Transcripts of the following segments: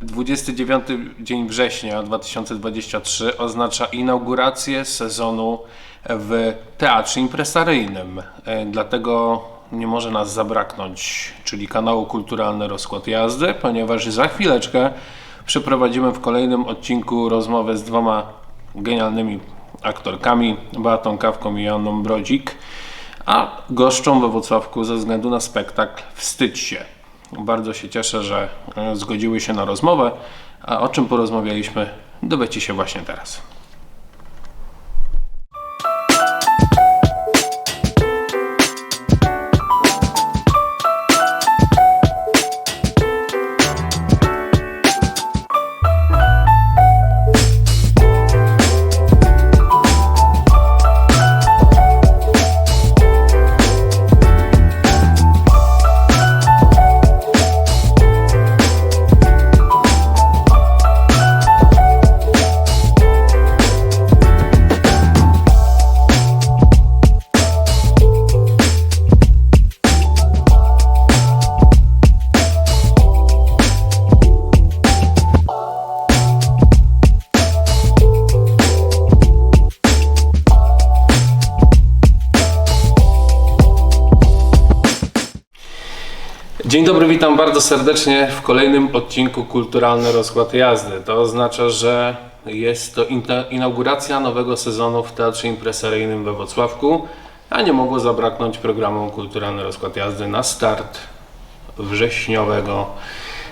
29 dzień września 2023 oznacza inaugurację sezonu w teatrze impresaryjnym. E, Dlatego nie może nas zabraknąć, czyli kanału Kulturalny Rozkład Jazdy, ponieważ za chwileczkę przeprowadzimy w kolejnym odcinku rozmowę z dwoma genialnymi aktorkami, Beatą Kawką i Joanną Brodzik, a goszczą we Wrocławku ze względu na spektakl Wstydź się. Bardzo się cieszę, że e, zgodziły się na rozmowę, a o czym porozmawialiśmy dowiecie się właśnie teraz. Witam bardzo serdecznie w kolejnym odcinku Kulturalny Rozkład Jazdy. To oznacza, że jest to inauguracja nowego sezonu w Teatrze Impresaryjnym we Wrocławku, a nie mogło zabraknąć programu Kulturalny Rozkład Jazdy na start wrześniowego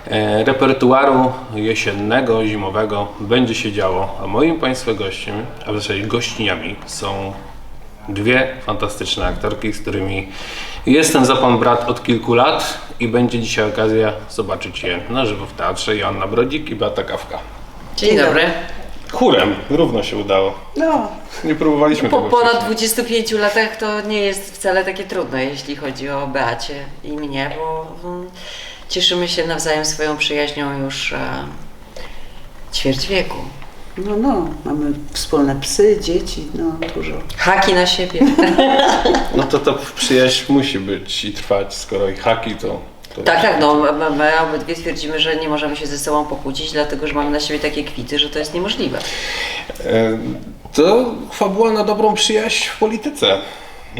e, repertuaru jesiennego, zimowego. Będzie się działo, a moim Państwa gościem, a w zasadzie gościniami są dwie fantastyczne aktorki, z którymi jestem za pan brat od kilku lat i będzie dzisiaj okazja zobaczyć je na żywo w teatrze. Joanna Brodzik i Beata Kawka. Dzień dobry. Chórem, równo się udało. No, Nie próbowaliśmy Po tego ponad wcześniej. 25 latach to nie jest wcale takie trudne, jeśli chodzi o Beacie i mnie, bo mm, cieszymy się nawzajem swoją przyjaźnią już e, ćwierć wieku. No, no, mamy wspólne psy, dzieci, no dużo. Haki na siebie. No to ta przyjaźń musi być i trwać, skoro i haki to... to tak, tak, no my, my obydwie twierdzimy, że nie możemy się ze sobą pokłócić, dlatego że mamy na siebie takie kwity, że to jest niemożliwe. E, To fabuła na dobrą przyjaźń w polityce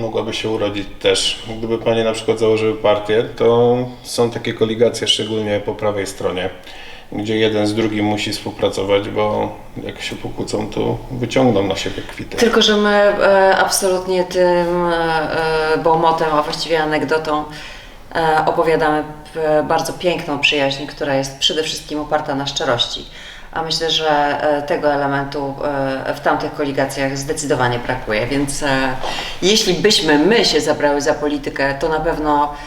mogłaby się urodzić też. Gdyby panie na przykład założyły partię, to są takie koligacje, szczególnie po prawej stronie, gdzie jeden z drugim musi współpracować, bo jak się pokłócą, to wyciągną na siebie kwity. Tylko, że my e, absolutnie tym e, e, bomotem, a właściwie anegdotą e, opowiadamy p- bardzo piękną przyjaźń, która jest przede wszystkim oparta na szczerości. A myślę, że e, tego elementu e, w tamtych koligacjach zdecydowanie brakuje. Więc e, jeśli byśmy my się zabrały za politykę, to na pewno e,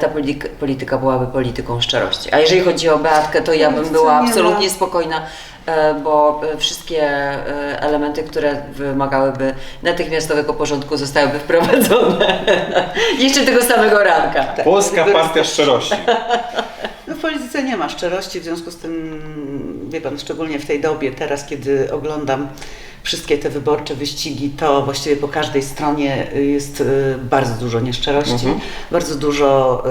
ta polityka, byłaby polityką szczerości. A jeżeli chodzi o Beatkę, to ja bym była absolutnie spokojna, e, bo e, wszystkie e, elementy, które wymagałyby natychmiastowego porządku zostałyby wprowadzone jeszcze tego samego ranka. Polska Partia Szczerości. No w polityce nie ma szczerości, w związku z tym, wie pan, szczególnie w tej dobie, teraz kiedy oglądam wszystkie te wyborcze wyścigi, to właściwie po każdej stronie jest y, bardzo dużo nieszczerości, bardzo dużo,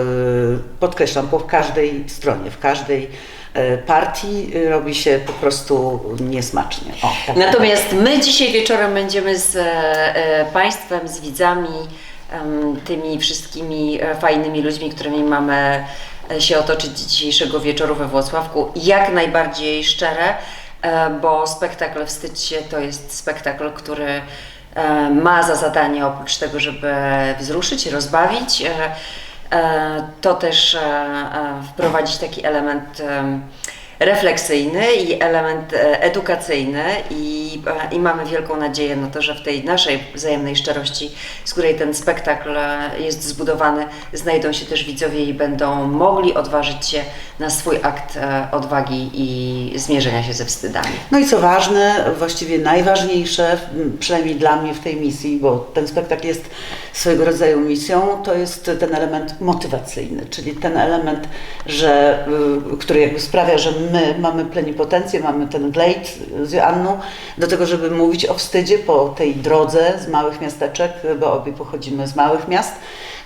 y, podkreślam, po każdej stronie, w każdej y, partii robi się po prostu niesmacznie. O, tak. Natomiast my dzisiaj wieczorem będziemy z e, e, Państwem, z widzami, tymi wszystkimi e, fajnymi ludźmi, którymi mamy się otoczyć dzisiejszego wieczoru we Włocławku, jak najbardziej szczere, e, bo spektakl Wstydź się to jest spektakl, który e, ma za zadanie oprócz tego, żeby wzruszyć, rozbawić, e, to też wprowadzić taki element em, refleksyjny i element e, edukacyjny i, e, i mamy wielką nadzieję na to, że w tej naszej wzajemnej szczerości, z której ten spektakl e, jest zbudowany, znajdą się też widzowie i będą mogli odważyć się na swój akt odwagi i zmierzenia się ze wstydami. No i co ważne, właściwie najważniejsze, przynajmniej dla mnie w tej misji, bo ten spektakl jest swojego rodzaju misją, to jest ten element motywacyjny, czyli ten element, że, y, który jakby sprawia, że my mamy plenipotencję, mamy ten glejt z Joanną. Do tego, żeby mówić o wstydzie po tej drodze z małych miasteczek, bo obie pochodzimy z małych miast,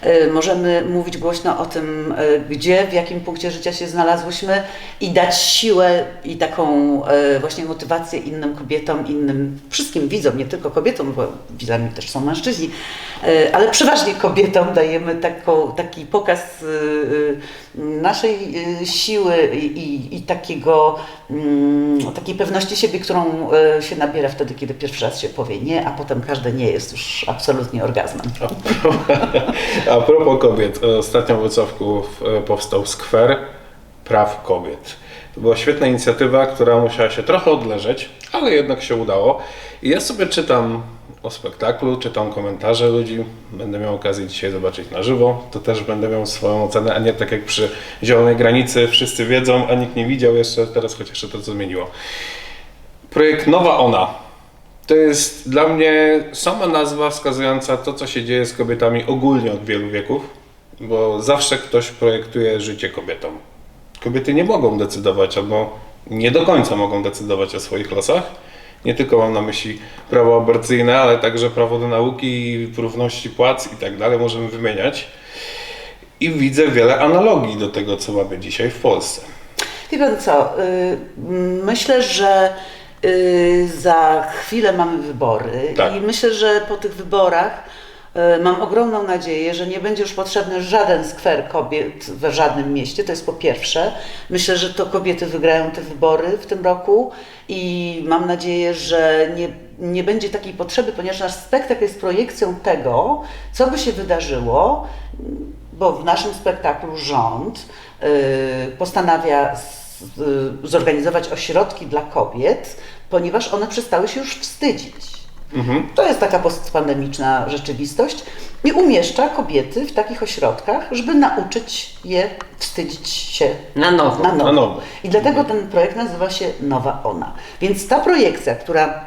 y, możemy mówić głośno o tym, y, gdzie, w jakim punkcie życia się znalazłyśmy i dać siłę i taką y, właśnie motywację innym kobietom, innym wszystkim widzom, nie tylko kobietom, bo widzami też są mężczyźni, ale przeważnie kobietom dajemy taką, taki pokaz y, y, naszej siły i, i, takiego, mm, takiej pewności siebie, którą się nabiera wtedy, kiedy pierwszy raz się powie nie, a potem każde nie jest już absolutnie orgazmem. A propos kobiet, ostatnio w Wrocławku e, powstał skwer praw kobiet. To była świetna inicjatywa, która musiała się trochę odleżeć, ale jednak się udało. I ja sobie czytam o spektaklu, czytam komentarze ludzi, będę miał okazję dzisiaj zobaczyć na żywo, to też będę miał swoją ocenę, a nie tak jak przy Zielonej Granicy, wszyscy wiedzą, a nikt nie widział jeszcze, teraz chociaż się to co zmieniło. Projekt Nowa Ona. To jest dla mnie sama nazwa wskazująca to, co się dzieje z kobietami ogólnie od wielu wieków, bo zawsze ktoś projektuje życie kobietom. Kobiety nie mogą decydować, albo nie do końca mogą decydować o swoich losach. Nie tylko mam na myśli prawo aborcyjne, ale także prawo do nauki, równości płac i tak dalej, możemy wymieniać. I widzę wiele analogii do tego, co mamy dzisiaj w Polsce. Wie pan co, y, myślę, że y, za chwilę mamy wybory Tak. i myślę, że po tych wyborach mam ogromną nadzieję, że nie będzie już potrzebny żaden skwer kobiet we żadnym mieście, to jest po pierwsze. Myślę, że to kobiety wygrają te wybory w tym roku i mam nadzieję, że nie, nie będzie takiej potrzeby, ponieważ nasz spektakl jest projekcją tego, co by się wydarzyło, bo w naszym spektaklu rząd y, postanawia y, zorganizować ośrodki dla kobiet, ponieważ one przestały się już wstydzić. To jest taka postpandemiczna rzeczywistość i umieszcza kobiety w takich ośrodkach, żeby nauczyć je wstydzić się Na nowo. na nowo. Na nowo. I dlatego ten projekt nazywa się Nowa Ona. Więc ta projekcja, która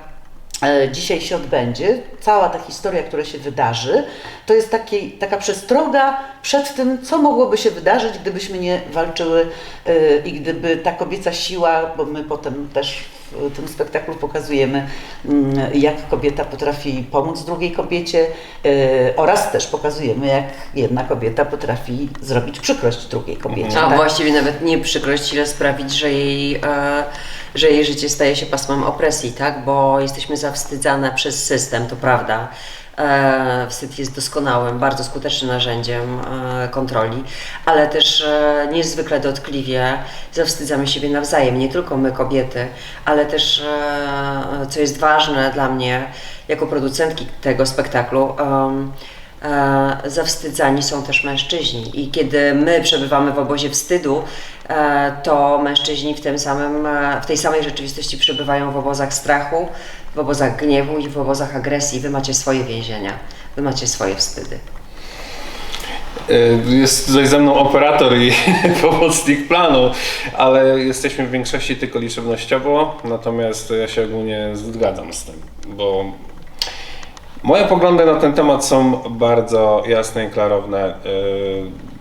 e, dzisiaj się odbędzie, cała ta historia, która się wydarzy, to jest taki, taka przestroga przed tym, co mogłoby się wydarzyć, gdybyśmy nie walczyły e, i gdyby ta kobieca siła, bo my potem też w tym spektaklu pokazujemy, mm, jak kobieta potrafi pomóc drugiej kobiecie e, oraz też pokazujemy, jak jedna kobieta potrafi zrobić przykrość drugiej kobiecie. A tak? właściwie nawet nie przykrość, ile sprawić, że jej, e, że jej życie staje się pasmem opresji, tak? Bo jesteśmy zawstydzane przez system, to prawda. E, wstyd jest doskonałym, bardzo skutecznym narzędziem e, kontroli, ale też e, niezwykle dotkliwie zawstydzamy siebie nawzajem, nie tylko my kobiety, ale też, co jest ważne dla mnie jako producentki tego spektaklu, e, zawstydzani są też mężczyźni. I kiedy my przebywamy w obozie wstydu, e, to mężczyźni w, tym samym, e, w tej samej rzeczywistości przebywają w obozach strachu, w obozach gniewu i w obozach agresji. Wy macie swoje więzienia, wy macie swoje wstydy. Jest tutaj ze mną operator i pomocnik planu, ale jesteśmy w większości tylko liczebnościowo, natomiast ja się ogólnie zgadzam z tym, bo moje poglądy na ten temat są bardzo jasne i klarowne. Y,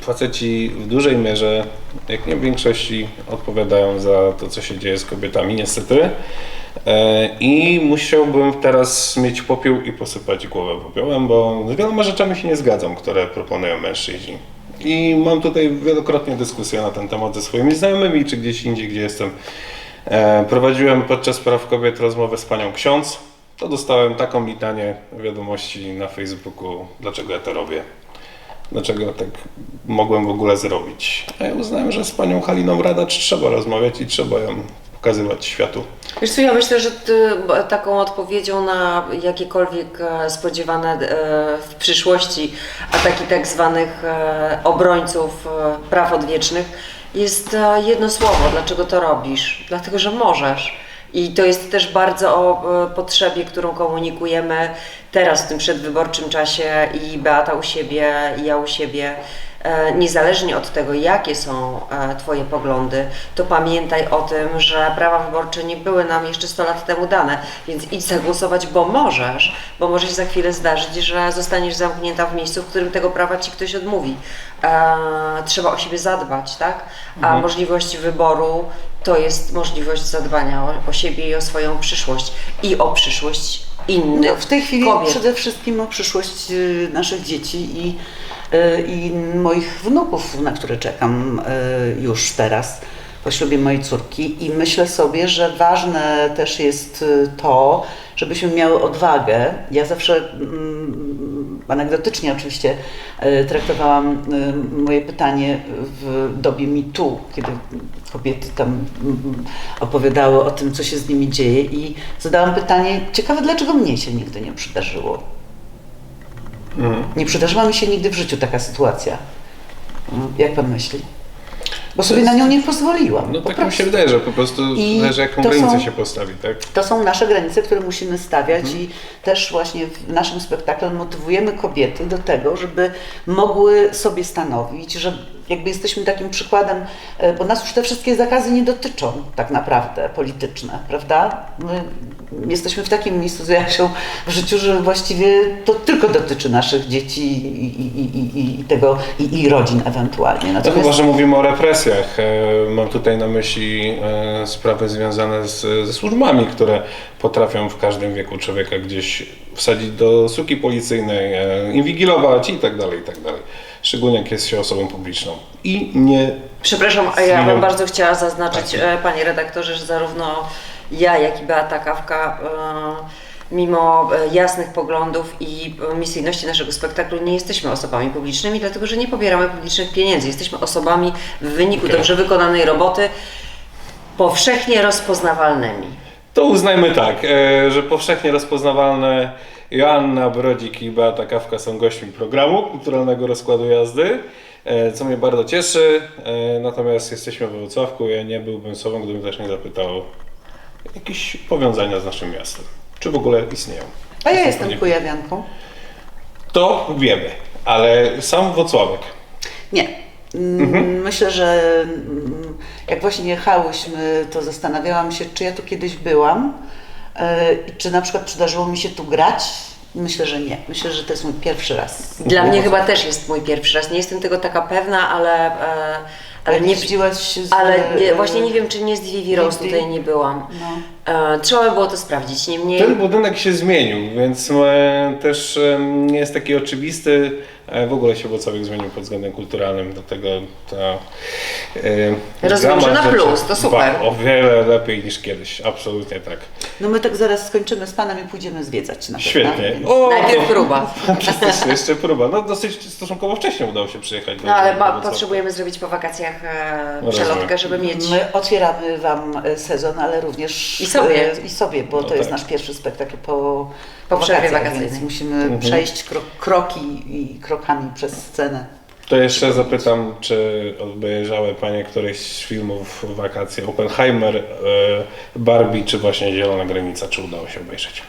Faceci w dużej mierze, jak nie w większości, odpowiadają za to, co się dzieje z kobietami, niestety. E, I musiałbym teraz mieć popiół i posypać głowę popiołem, bo z wieloma rzeczami się nie zgadzam, które proponują mężczyźni. I mam tutaj wielokrotnie dyskusję na ten temat ze swoimi znajomymi, czy gdzieś indziej, gdzie jestem. E, Prowadziłem podczas praw kobiet rozmowę z panią ksiądz. To dostałem taką litanię wiadomości na Facebooku, dlaczego ja to robię. Dlaczego tak mogłem w ogóle zrobić? A ja uznałem, że z panią Haliną Radacz trzeba rozmawiać i trzeba ją pokazywać światu. Wiesz co, ja myślę, że taką odpowiedzią na jakiekolwiek e, spodziewane e, w przyszłości ataki tak zwanych e, obrońców praw odwiecznych jest jedno słowo. Dlaczego to robisz? Dlatego, że możesz. I to jest też bardzo o e, potrzebie, którą komunikujemy teraz w tym przedwyborczym czasie i Beata u siebie, i ja u siebie. E, Niezależnie od tego, jakie są e, Twoje poglądy, to pamiętaj o tym, że prawa wyborcze nie były nam jeszcze 100 lat temu dane, więc idź zagłosować, bo możesz, bo może się za chwilę zdarzyć, że zostaniesz zamknięta w miejscu, w którym tego prawa Ci ktoś odmówi. E, trzeba o siebie zadbać, tak? A możliwość wyboru to jest możliwość zadbania o, o siebie i o swoją przyszłość i o przyszłość innych No, w tej chwili kobiet. przede wszystkim o przyszłość y, naszych dzieci i, i moich wnuków, na które czekam y, już teraz po ślubie mojej córki. I myślę sobie, że ważne też jest y, to, żebyśmy miały odwagę. Ja zawsze mm, anegdotycznie oczywiście y, traktowałam y, moje pytanie w dobie MeToo, kiedy kobiety tam mm, opowiadały o tym, co się z nimi dzieje i zadałam pytanie, ciekawe dlaczego mnie się nigdy nie przydarzyło. Nie przydarzyła mi się nigdy w życiu taka sytuacja. Jak pan myśli? Bo sobie jest- na nią nie pozwoliłam. No po tak mi się wydaje, że po prostu I zależy jaką granicę są- się postawi, tak? To są nasze granice, które musimy stawiać Mhm. i też właśnie w naszym spektaklu motywujemy kobiety do tego, żeby mogły sobie stanowić, że jakby jesteśmy takim przykładem, e, bo nas już te wszystkie zakazy nie dotyczą tak naprawdę polityczne, prawda? My jesteśmy w takim miejscu z reakcją w życiu, że właściwie to tylko dotyczy naszych dzieci i, i, i, i, tego i, i rodzin ewentualnie. No chyba, że mówimy o represjach. E, Mam tutaj na myśli e, sprawy związane z, ze służbami, które potrafią w każdym wieku człowieka gdzieś wsadzić do suki policyjnej, inwigilować i tak dalej, i tak dalej. Szczególnie jak jest się osobą publiczną. I nie Przepraszam, a ja bym bardzo chciała zaznaczyć, Tak. e, panie redaktorze, że zarówno ja, jak i Beata Kawka, e, mimo e, jasnych poglądów i misyjności naszego spektaklu, nie jesteśmy osobami publicznymi, dlatego że nie pobieramy publicznych pieniędzy. Jesteśmy osobami w wyniku Okej. dobrze wykonanej roboty powszechnie rozpoznawalnymi. To uznajmy tak, że powszechnie rozpoznawalne Joanna Brodzik i Beata Kawka są gośćmi programu kulturalnego rozkładu jazdy, e, co mnie bardzo cieszy. E, Natomiast jesteśmy we Wrocławku, ja nie byłbym sobą, gdybym też nie zapytał jakieś powiązania z naszym miastem. Czy w ogóle istnieją? A ja jestem kujawianką. To wiemy, ale sam Wrocławek. Nie. Mm, Myślę, że mm, jak właśnie jechałyśmy, to zastanawiałam się, czy ja tu kiedyś byłam, czy na przykład przydarzyło mi się tu grać. Myślę, że nie. Myślę, że to jest mój pierwszy raz. Dla mnie chyba też jest mój pierwszy raz. Nie jestem tego taka pewna, ale, e, ale nie nie jeździłaś z... Ale nie, właśnie nie wiem, czy nie z Vivi Rose Nigdy? tutaj nie byłam. No. E, trzeba by było to sprawdzić. Niemniej Ten budynek się zmienił, więc e, też e, nie jest taki oczywisty. E, w ogóle się Wrocławek zmienił pod względem kulturalnym, dlatego ta e, Rozumiem, gama że na rzeczy- plus, to super. O wiele lepiej niż kiedyś, absolutnie tak. no my tak zaraz skończymy z Panem i pójdziemy zwiedzać na pewno. Świetnie. Więc- O, najpierw próba. Fantastycznie, jeszcze próba. No dosyć stosunkowo wcześnie udało się przyjechać. do- No ale do ma, Wrocławia. potrzebujemy zrobić po wakacjach przelotkę, rozumiem. żeby mieć. My otwieramy Wam e, sezon, ale również I sobie. e, i sobie bo No to jest tak. nasz pierwszy spektakl po, Po przerwie wakacjach, wakacyjnej. Więc musimy Mhm. przejść kro, kroki i krokami przez scenę. To jeszcze zapytam, czy obejrzały Panie któryś z filmów w wakacje Oppenheimer, e, Barbie, czy właśnie Zielona Granica, czy udało się obejrzeć?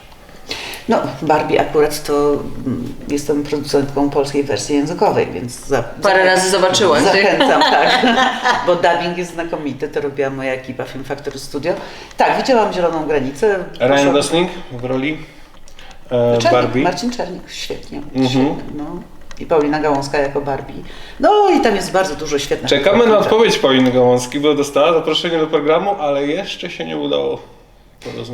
No, Barbie akurat to mm, jestem producentką polskiej wersji językowej, więc za, Parę razy zobaczyłam. Zachęcam, tak. Bo dubbing jest znakomity, to robiła moja ekipa Film Factory Studio. Tak, widziałam Zieloną Granicę. Ryan Gosling w roli e, Czernik, Barbie. Marcin Czernik, świetnie. Mhm. świetnie no. I Paulina Gałązka jako Barbie. No i tam jest bardzo dużo świetnych Czekamy na odpowiedź Pauliny Gałązki, bo dostała zaproszenie do programu, ale jeszcze się nie udało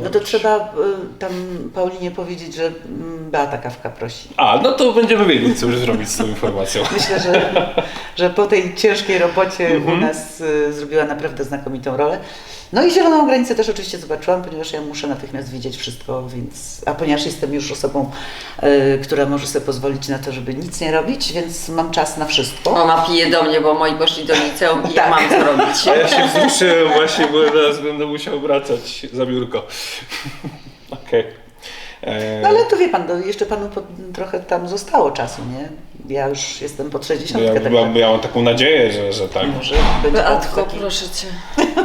No to trzeba y, tam Paulinie powiedzieć, że mm, Beata Kawka prosi. A, no to będziemy wiedzieć, co już zrobić z tą informacją. Myślę, że, że po tej ciężkiej robocie Mhm. u nas y, zrobiła naprawdę znakomitą rolę. No i Zieloną Granicę też oczywiście zobaczyłam, ponieważ ja muszę natychmiast widzieć wszystko, więc, a ponieważ jestem już osobą, y, która może sobie pozwolić na to, żeby nic nie robić, więc mam czas na wszystko. Ona pije do mnie, bo moi poszli do liceum i ja Tak. mam co robić. A ja się wzruszyłem właśnie, bo teraz będę musiał wracać za biurko. Okej. E, No ale to wie pan, no, jeszcze panu po, trochę tam zostało czasu, nie? Ja już jestem pod 60, ja, tak ja, ja mam taką nadzieję, że, że tak. może będzie pan Beatko, taki... proszę cię.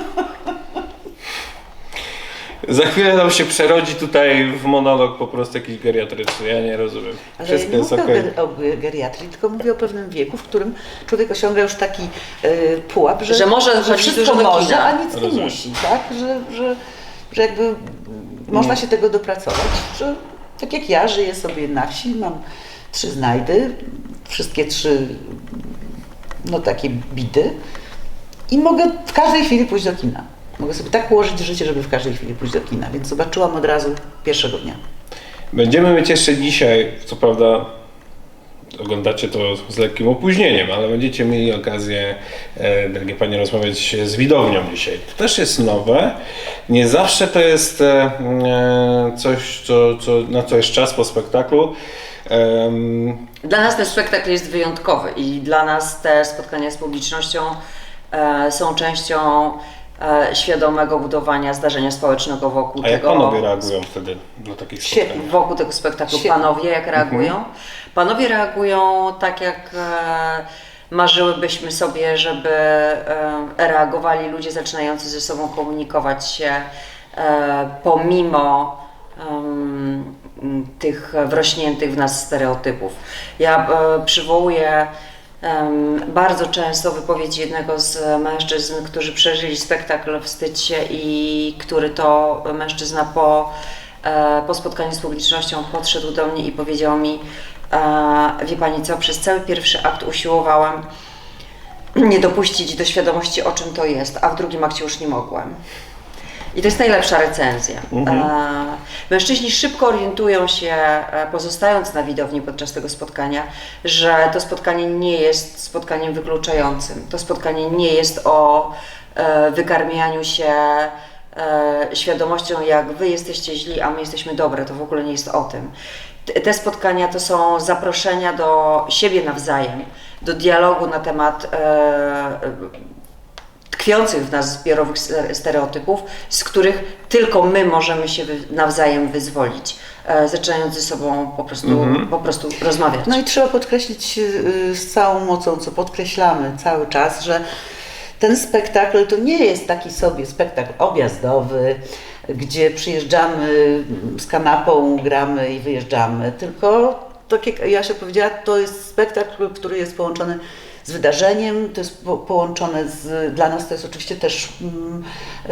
Za chwilę nam się przerodzi tutaj w monolog po prostu jakiś geriatryczny, ja nie rozumiem. Ale Wszystko nie jest mówię okej. o, ger- o ge- geriatrii, tylko mówię o pewnym wieku, w którym człowiek osiąga już taki y, pułap, że, Że może chodzić wszystko dużo do może, kina. a nic nie Rozumiem. musi, tak? Że, że, że jakby mm, można się tego dopracować, że tak jak ja żyję sobie na wsi, mam trzy znajdy, wszystkie trzy no takie bidy i mogę w każdej chwili pójść do kina. Mogę sobie tak ułożyć życie, żeby w każdej chwili pójść do kina, więc zobaczyłam od razu pierwszego dnia. Będziemy mieć jeszcze dzisiaj, co prawda oglądacie to z lekkim opóźnieniem, ale będziecie mieli okazję, e, drogie Panie, rozmawiać z widownią dzisiaj. To też jest nowe. Nie zawsze to jest e, e, coś, co, co, na co jest czas po spektaklu. Dla nas ten spektakl jest wyjątkowy i dla nas te spotkania z publicznością e, są częścią świadomego budowania zdarzenia społecznego wokół A jak tego. panowie reagują wtedy na takich Świetnie. spotkaniach? Wokół tego spektaklu Świetnie. panowie jak reagują? Panowie reagują tak jak e, marzyłybyśmy sobie, żeby e, reagowali ludzie zaczynający ze sobą komunikować się e, pomimo tych wrośniętych w nas stereotypów. Ja e, przywołuję bardzo często wypowiedź jednego z mężczyzn, którzy przeżyli spektakl Wstydź i który to mężczyzna po, e, po spotkaniu z publicznością podszedł do mnie i powiedział mi e, wie Pani co, przez cały pierwszy akt usiłowałam nie dopuścić do świadomości o czym to jest, a w drugim akcie już nie mogłem. I to jest najlepsza recenzja. E, mężczyźni szybko orientują się, e, pozostając na widowni podczas tego spotkania, że to spotkanie nie jest spotkaniem wykluczającym. To spotkanie nie jest o e, wykarmianiu się e, świadomością, jak wy jesteście źli, a my jesteśmy dobre. To w ogóle nie jest o tym. Te- spotkania to są zaproszenia do siebie nawzajem, do dialogu na temat tkwiących w nas zbiorowych ste- stereotypów, z których tylko my możemy się nawzajem wyzwolić, e, zaczynając ze sobą po prostu, po prostu rozmawiać. No i trzeba podkreślić y, z całą mocą, co podkreślamy cały czas, że ten spektakl to nie jest taki sobie spektakl objazdowy, gdzie przyjeżdżamy z kanapą, gramy i wyjeżdżamy, tylko tak jak Jasia powiedziała, to jest spektakl, który jest połączony z wydarzeniem, to jest po, połączone z, dla nas to jest oczywiście też mm,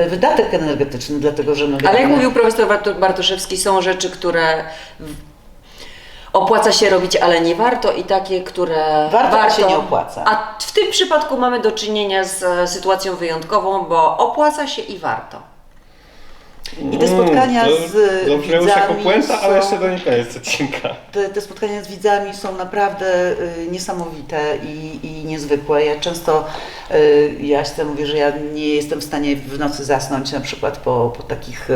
wydatek energetyczny, dlatego że my Ale jak gramy- mówił profesor Bartoszewski, są rzeczy, które opłaca się robić, ale nie warto i takie, które Warto, a się nie opłaca. A w tym przypadku mamy do czynienia z e, sytuacją wyjątkową, bo opłaca się i warto. I te spotkania Mm, to z Dobrze, już jako widzami puenta, ale jeszcze to nie koniec odcinka. Te, te spotkania z widzami są naprawdę y, niesamowite i, i niezwykłe. Ja często y, Jaśce mówię, że ja nie jestem w stanie w nocy zasnąć na przykład po, po takich y,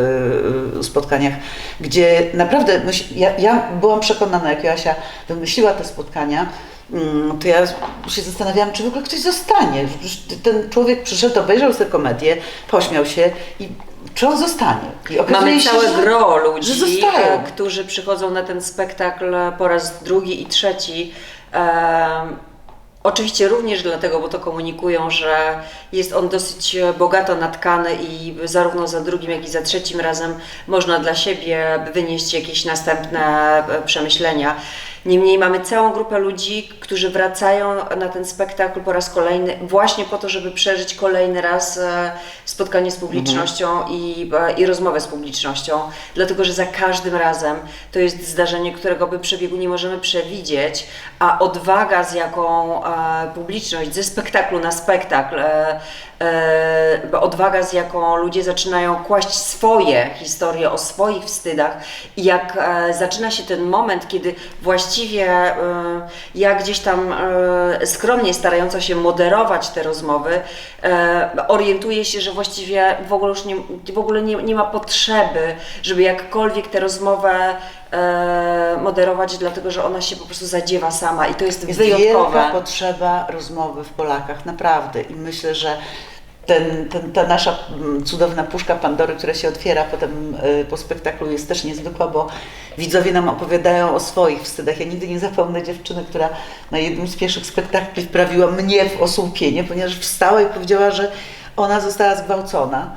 y, spotkaniach, gdzie naprawdę myśl, ja, ja byłam przekonana, jak Jasia wymyśliła te spotkania, mm, to ja się zastanawiałam, czy w ogóle ktoś zostanie. Przecież ten człowiek przyszedł, obejrzał sobie komedię, pośmiał się i czy on zostanie? Mamy się, całe że- gro że ludzi, zostają. e, którzy przychodzą na ten spektakl po raz drugi i trzeci. Oczywiście również dlatego, bo to komunikują, że jest on dosyć bogato natkany i zarówno za drugim, jak i za trzecim razem można dla siebie wynieść jakieś następne e, przemyślenia. Niemniej mamy całą grupę ludzi, którzy wracają na ten spektakl po raz kolejny właśnie po to, żeby przeżyć kolejny raz e, spotkanie z publicznością i, e, i rozmowę z publicznością, dlatego że za każdym razem to jest zdarzenie, którego by przebiegu nie możemy przewidzieć, a odwaga, z jaką e, publiczność ze spektaklu na spektakl, odwaga, z jaką ludzie zaczynają kłaść swoje historie o swoich wstydach i jak zaczyna się ten moment, kiedy właściwie e, ja gdzieś tam e, skromnie starająca się moderować te rozmowy, e, orientuję się, że właściwie w ogóle już nie, w ogóle nie, nie ma potrzeby, żeby jakkolwiek tę rozmowę moderować, dlatego że ona się po prostu zadziewa sama i to jest, Jest wyjątkowe. wielka potrzeba rozmowy w Polakach, naprawdę. I myślę, że ten, ten, ta nasza mm, cudowna puszka Pandory, która się otwiera potem y, po spektaklu jest też niezwykła, bo widzowie nam opowiadają o swoich wstydach. Ja nigdy nie zapomnę dziewczyny, która na jednym z pierwszych spektakli wprawiła mnie w osłupienie, ponieważ wstała i powiedziała, że ona została zgwałcona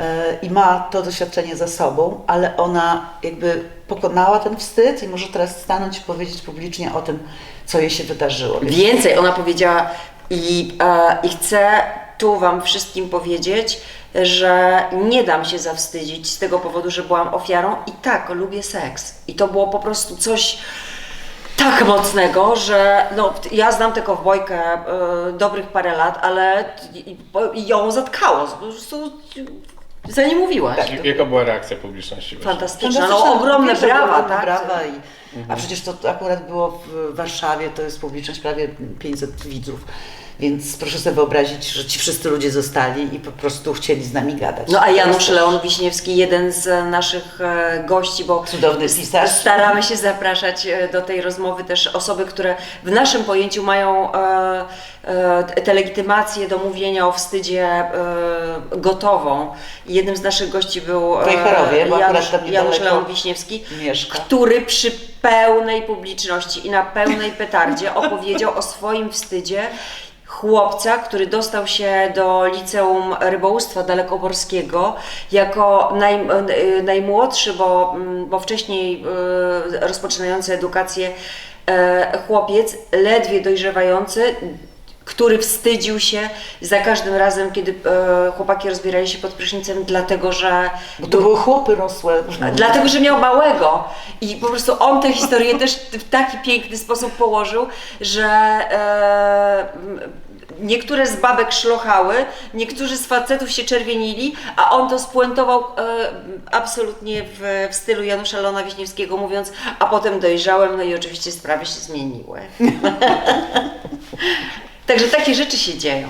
y, i ma to doświadczenie za sobą, ale ona jakby pokonała ten wstyd i może teraz stanąć i powiedzieć publicznie o tym, co jej się wydarzyło. Więc Więcej, ona powiedziała i, e, i chcę tu Wam wszystkim powiedzieć, że nie dam się zawstydzić z tego powodu, że byłam ofiarą i tak, lubię seks. I to było po prostu coś tak mocnego, że no, ja znam tę kowbojkę e, dobrych parę lat, ale ją zatkało. Po prostu Za nie mówiłaś. Tak. Jaka była reakcja publiczności? Fantastyczna, no ogromne brawa, tak? brawa i, A przecież to akurat było w Warszawie, to jest publiczność prawie 500 widzów. Więc proszę sobie wyobrazić, że ci wszyscy ludzie zostali i po prostu chcieli z nami gadać. No a Janusz Leon Wiśniewski, jeden z naszych e, gości, bo Cudowny pisarz. staramy się zapraszać e, do tej rozmowy też osoby, które w naszym pojęciu mają e, e, tę legitymację do mówienia o wstydzie e, gotową. Jednym z naszych gości był e, Janusz, Janusz Leon Wiśniewski, mieszka. który przy pełnej publiczności i na pełnej petardzie opowiedział o swoim wstydzie chłopca, który dostał się do Liceum Rybołówstwa Dalekoborskiego jako naj, y, najmłodszy, bo, mm, bo wcześniej y, rozpoczynający edukację e, chłopiec, ledwie dojrzewający, który wstydził się za każdym razem, kiedy e, chłopaki rozbierali się pod prysznicem, dlatego że Bo to były chłopy rosłe. Dlatego, że miał małego i po prostu on tę historię też w taki piękny sposób położył, że e, niektóre z babek szlochały, niektórzy z facetów się czerwienili, a on to spuentował e, absolutnie w, w stylu Janusza Lona Wiśniewskiego, mówiąc, a potem dojrzałem, no i oczywiście sprawy się zmieniły. Także takie rzeczy się dzieją.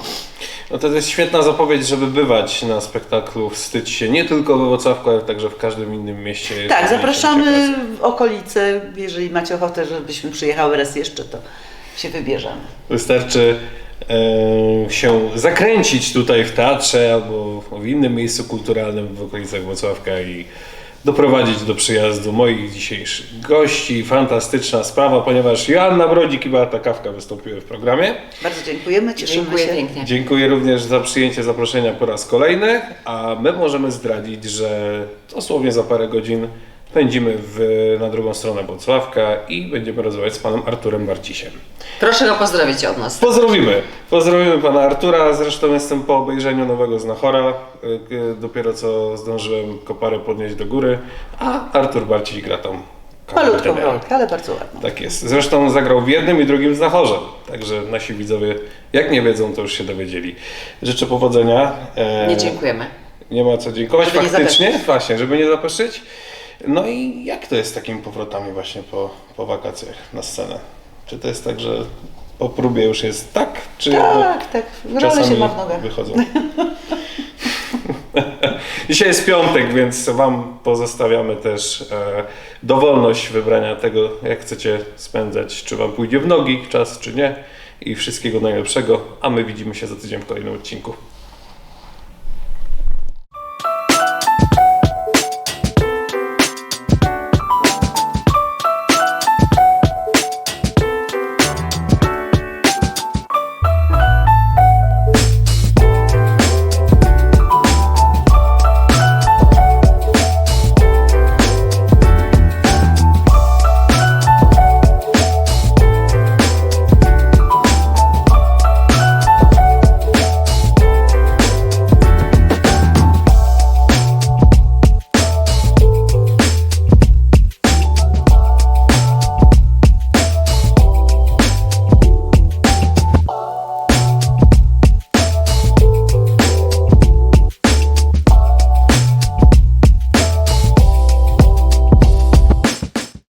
No to jest świetna zapowiedź, żeby bywać na spektaklu Wstydź się nie tylko we Wrocławku, ale także w każdym innym mieście. Tak, zapraszamy w okolice. Jeżeli macie ochotę, żebyśmy przyjechały raz jeszcze, to się wybierzemy. Wystarczy e, się zakręcić tutaj w teatrze albo w innym miejscu kulturalnym w okolicach Wrocławka i doprowadzić do przyjazdu moich dzisiejszych gości. Fantastyczna sprawa, ponieważ Joanna Brodzik i Beata Kawka wystąpiły w programie. Bardzo dziękujemy, cieszymy Dziękuję się. pięknie. Dziękuję również za przyjęcie zaproszenia po raz kolejny, a my możemy zdradzić, że dosłownie za parę godzin pędzimy w, na drugą stronę Wrocławka i będziemy rozmawiać z panem Arturem Barcisiem. Proszę go pozdrowić od nas. Pozdrowimy. Pozdrowimy pana Artura. Zresztą jestem po obejrzeniu nowego Znachora. Y, y, Dopiero co zdążyłem koparę podnieść do góry, a Artur Barciś gra tam Malutką rolkę, ale bardzo ładną. Tak jest. Zresztą zagrał w jednym i drugim Znachorze. Także nasi widzowie, jak nie wiedzą, to już się dowiedzieli. Życzę powodzenia. E, Nie dziękujemy. Nie ma co dziękować Żeby nie faktycznie. Właśnie, żeby nie zapeszyć. No i jak to jest z takimi powrotami właśnie po, po wakacjach na scenę? Czy to jest tak, że po próbie już jest tak, czy Tak, tak. Role się ma w nogach. wychodzą? Dzisiaj jest piątek, więc Wam pozostawiamy też e, dowolność wybrania tego, jak chcecie spędzać, czy Wam pójdzie w nogi czas, czy nie. I wszystkiego najlepszego, a my widzimy się za tydzień w kolejnym odcinku.